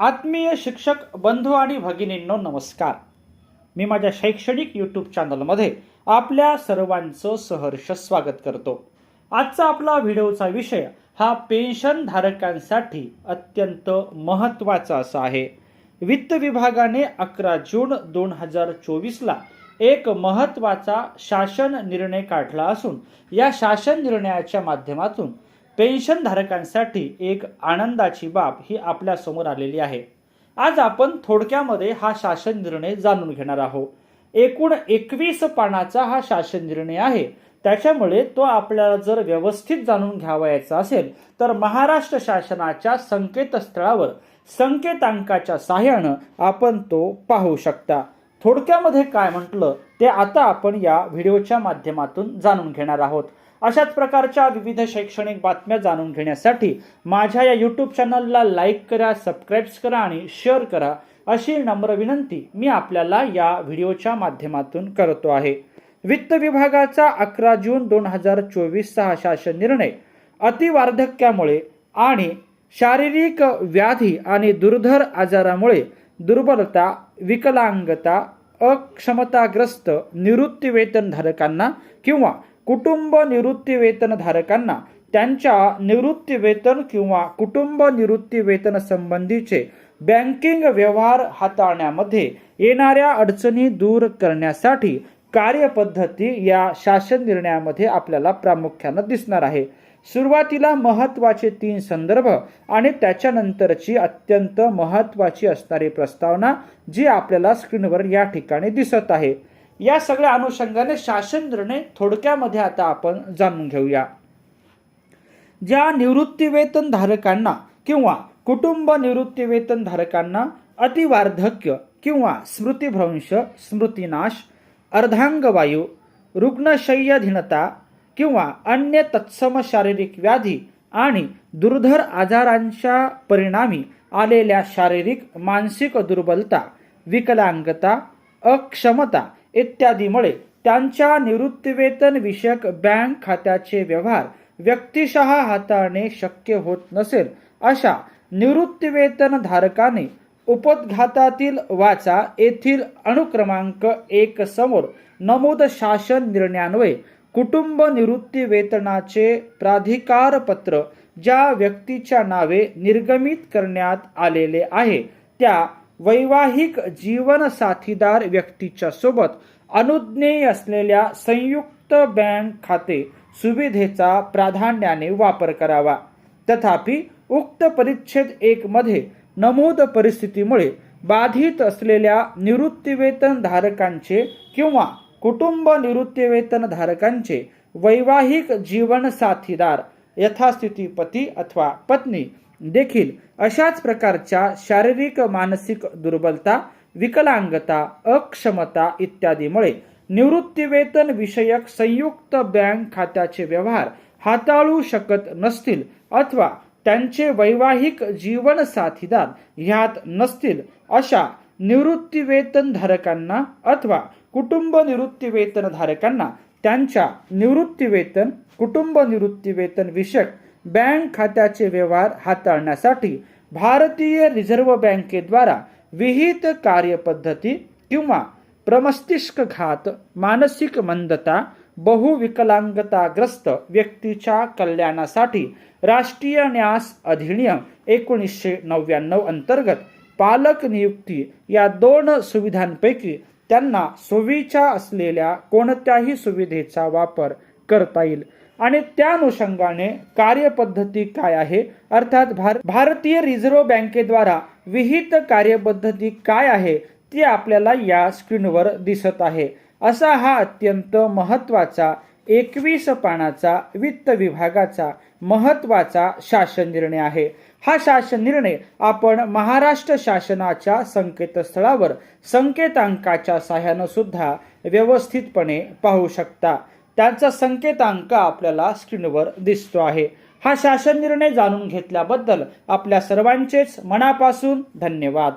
आत्मीय शिक्षक बंधू आणि भगिनींनो नमस्कार. मी माझ्या शैक्षणिक यूट्यूब चॅनलमध्ये आपल्या सर्वांचं सहर्ष स्वागत करतो. आजचा आपला व्हिडिओचा विषय हा पेन्शन धारकांसाठी अत्यंत महत्त्वाचा असा आहे. वित्त विभागाने अकरा जून दोन हजार चोवीसला एक महत्त्वाचा शासन निर्णय काढला असून या शासन निर्णयाच्या माध्यमातून पेन्शनधारकांसाठी एक आनंदाची बाब ही आपल्यासमोर आलेली आहे. आज आपण थोडक्यामध्ये हा शासन निर्णय जाणून घेणार आहोत. एकूण एकवीस पानाचा हा शासन निर्णय आहे. त्याच्यामुळे तो आपल्याला जर व्यवस्थित जाणून घ्यावायचा असेल तर महाराष्ट्र शासनाच्या संकेतस्थळावर संकेतांकाच्या सहाय्यानं आपण तो पाहू शकता. थोडक्यामध्ये काय म्हटलं ते आता आपण या व्हिडिओच्या माध्यमातून जाणून घेणार आहोत. अशाच प्रकारच्या विविध शैक्षणिक बातम्या जाणून घेण्यासाठी माझ्या या यूट्यूब चॅनलला लाईक करा सबस्क्राईब्स करा आणि शेअर करा अशी नम्र विनंती मी आपल्याला या व्हिडिओच्या माध्यमातून करतो आहे. वित्त विभागाचा अकरा जून दोन हजार चोवीसचा हा शासन निर्णय अतिवार्धक्यामुळे आणि शारीरिक व्याधी आणि दुर्धर आजारामुळे दुर्बलता विकलांगता अक्षमताग्रस्त निवृत्तीवेतनधारकांना किंवा कुटुंब निवृत्तीवेतनधारकांना त्यांच्या निवृत्तीवेतन किंवा कुटुंब निवृत्तीवेतन संबंधीचे बँकिंग व्यवहार हाताळण्यामध्ये येणाऱ्या अडचणी दूर करण्यासाठी कार्यपद्धती या शासन निर्णयामध्ये आपल्याला प्रामुख्यानं दिसणार आहे. सुरुवातीला महत्त्वाचे तीन संदर्भ आणि त्याच्यानंतरची अत्यंत महत्वाची असणारी प्रस्तावना जी आपल्याला स्क्रीनवर या ठिकाणी दिसत आहे. या सगळ्या अनुषंगाने शासन निर्णय थोडक्यामध्ये आता आपण जाणून घेऊया. ज्या निवृत्तीवेतन धारकांना किंवा कुटुंब निवृत्तीवेतन धारकांना अतिवार्धक्य किंवा स्मृतिभ्रंश स्मृतिनाश अर्धांगवायू रुग्णशय्याधीनता किंवा अन्य तत्सम शारीरिक व्याधी आणि दुर्धर आजारांच्या परिणामी आलेल्या शारीरिक मानसिक दुर्बलता विकलांगता अक्षमता इत्यादीमुळे त्यांच्या निवृत्तीवेतन विषयक बँक खात्याचे व्यवहार व्यक्तिशः हाताळणे शक्य होत नसेल अशा निवृत्तीवेतन धारकाने उपदघातातील वाचा येथील अनुक्रमांक एक समोर नमूद शासन निर्णयान्वये कुटुंब निवृत्ती वेतनाचे प्राधिकारपत्र ज्या व्यक्तीच्या नावे निर्गमित करण्यात आलेले आहे त्या वैवाहिक जीवन साथीदार व्यक्तीच्या सोबत अनुज्ञेय असलेल्या संयुक्त बँक खाते सुविधेचा प्राधान्याने वापर करावा. तथापि उक्त परिच्छेद एक मध्ये नमूद परिस्थितीमुळे बाधित असलेल्या निवृत्तीवेतन धारकांचे किंवा कुटुंब निवृत्तीवेतन धारकांचे वैवाहिक जीवन साथीदार यथास्थिती पती अथवा पत्नी देखील अशाच प्रकारच्या शारीरिक मानसिक दुर्बलता विकलांगता अक्षमता इत्यादीमुळे निवृत्तीवेतन विषयक संयुक्त बँक खात्याचे व्यवहार हाताळू शकत नसतील अथवा त्यांचे वैवाहिक जीवन साथीदार ह्यात नसतील अशा निवृत्तीवेतन धारकांना अथवा कुटुंब निवृत्तीवेतन धारकांना त्यांच्या निवृत्तीवेतन कुटुंब निवृत्तीवेतन विषयक बँक खात्याचे व्यवहार हाताळण्यासाठी भारतीय रिझर्व्ह बँकेद्वारा विहित कार्यपद्धती किंवा प्रमस्तिष्क घात मानसिक मंदता बहुविकलांगताग्रस्त व्यक्तीच्या कल्याणासाठी राष्ट्रीय न्यास अधिनियम एकोणीसशे नव्याण्णव अंतर्गत पालक नियुक्ती या दोन सुविधांपैकी त्यांना सोयीच्या असलेल्या कोणत्याही सुविधेचा वापर करता येईल. आणि त्या अनुषंगाने कार्यपद्धती काय आहे? अर्थात भार भारतीय रिझर्व्ह बँकेद्वारा विहित कार्यपद्धती काय आहे? ती आपल्याला या स्क्रीनवर दिसत आहे. असा हा अत्यंत महत्त्वाचा एकवीस पानाचा वित्त विभागाचा महत्त्वाचा शासन निर्णय आहे. हा शासन निर्णय आपण महाराष्ट्र शासनाच्या संकेतस्थळावर संकेतांकाच्या सहाय्यानं सुद्धा व्यवस्थितपणे पाहू शकता. त्याचा संकेतांक आपल्याला स्क्रीनवर दिसतो आहे. हा शासन निर्णय जाणून घेतल्याबद्दल आपल्या सर्वांचेच मनापासून धन्यवाद.